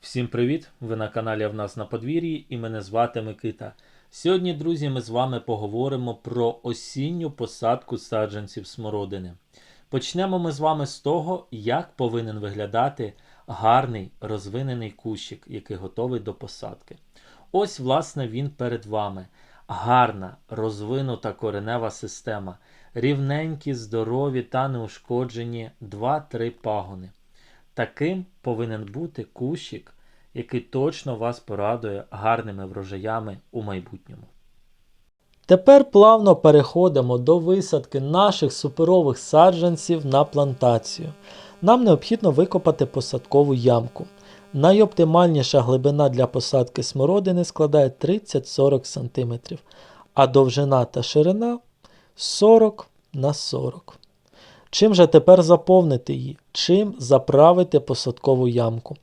Всім привіт! Ви на каналі в нас на подвір'ї і мене звати Микита. Сьогодні, друзі, ми з вами поговоримо про осінню посадку саджанців смородини. Почнемо ми з вами з того, як повинен виглядати гарний розвинений кущик, який готовий до посадки. Ось, власне, він перед вами. Гарна, розвинута коренева система, рівненькі, здорові та неушкоджені 2-3 пагони. Таким повинен бути кущик, який точно вас порадує гарними врожаями у майбутньому. Тепер плавно переходимо до висадки наших суперових саджанців на плантацію. Нам необхідно викопати посадкову ямку. Найоптимальніша глибина для посадки смородини складає 30-40 см, а довжина та ширина 40 на 40 Чим же тепер заповнити її? Чим заправити посадкову ямку?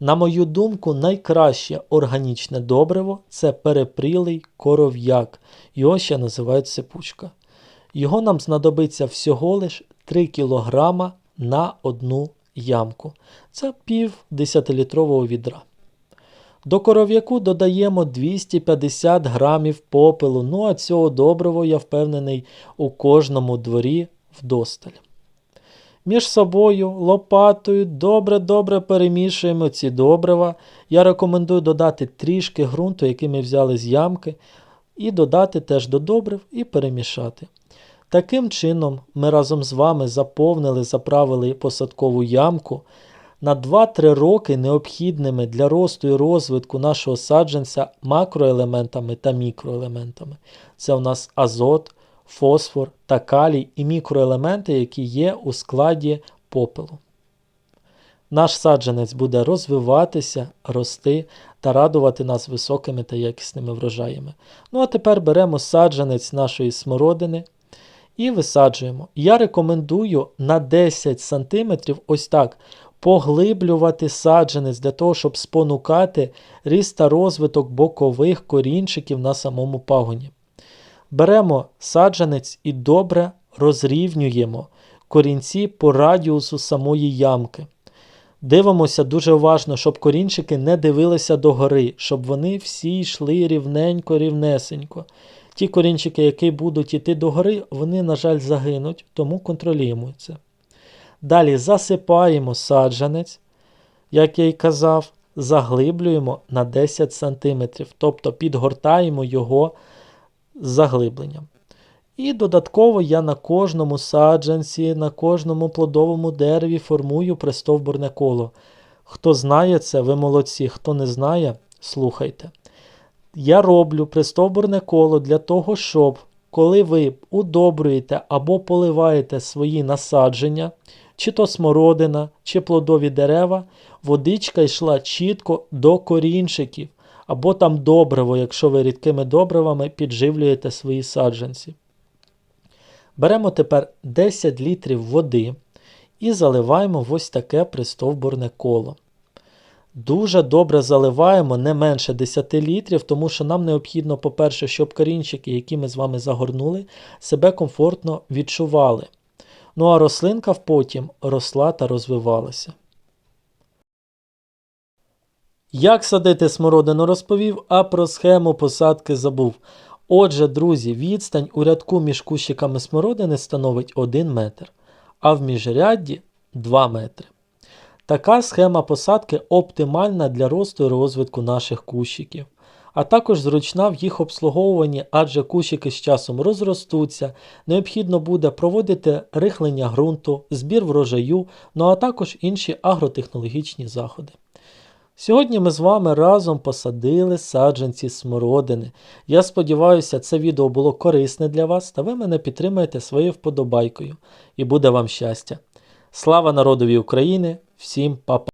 На мою думку, найкраще органічне добриво це перепрілий коров'як. Його ще називають сипучка. Його нам знадобиться всього лиш 3 кг на одну ямку. Це пів 10-літрового відра. До коров'яку додаємо 250 грамів попелу. Ну а цього добрива, я впевнений, у кожному дворі вдосталь. Між собою лопатою добре-добре перемішуємо ці добрива. Я рекомендую додати трішки ґрунту, який ми взяли з ямки, і додати теж до добрив і перемішати. Таким чином, ми разом з вами заповнили, заправили посадкову ямку на 2-3 роки необхідними для росту і розвитку нашого саджанця макроелементами та мікроелементами. Це у нас азот, фосфор та калій і мікроелементи, які є у складі попелу. Наш саджанець буде розвиватися, рости та радувати нас високими та якісними врожаями. Ну а тепер беремо саджанець нашої смородини і висаджуємо. Я рекомендую на 10 см ось так поглиблювати саджанець для того, щоб спонукати ріст та розвиток бокових корінчиків на самому пагоні. Беремо саджанець і добре розрівнюємо корінці по радіусу самої ямки. Дивимося дуже уважно, щоб корінчики не дивилися догори, щоб вони всі йшли рівненько, рівнесенько. Ті корінчики, які будуть йти догори, вони, на жаль, загинуть, тому контролюємо це. Далі засипаємо саджанець, як я й казав, заглиблюємо на 10 см, тобто підгортаємо його з заглибленням. І додатково я на кожному саджанці, на кожному плодовому дереві формую пристовбурне коло. Хто знає це, ви молодці, хто не знає, слухайте. Я роблю пристовбурне коло для того, щоб коли ви удобруєте або поливаєте свої насадження, чи то смородина, чи плодові дерева, водичка йшла чітко до корінчиків, або там добриво, якщо ви рідкими добривами підживлюєте свої саджанці. Беремо тепер 10 літрів води і заливаємо в ось таке пристовбурне коло. Дуже добре заливаємо не менше 10 літрів, тому що нам необхідно, по-перше, щоб корінчики, які ми з вами загорнули, себе комфортно відчували. Ну а рослинка потім росла та розвивалася. Як садити смородину розповів, а про схему посадки забув. Отже, друзі, відстань у рядку між кущиками смородини становить 1 метр, а в міжрядді 2 метри. Така схема посадки оптимальна для росту і розвитку наших кущиків, а також зручна в їх обслуговуванні, адже кущики з часом розростуться, необхідно буде проводити рихлення ґрунту, збір врожаю, ну а також інші агротехнологічні заходи. Сьогодні ми з вами разом посадили саджанці смородини. Я сподіваюся, це відео було корисне для вас та ви мене підтримаєте своєю вподобайкою. І буде вам щастя! Слава народові України! Всім па-па!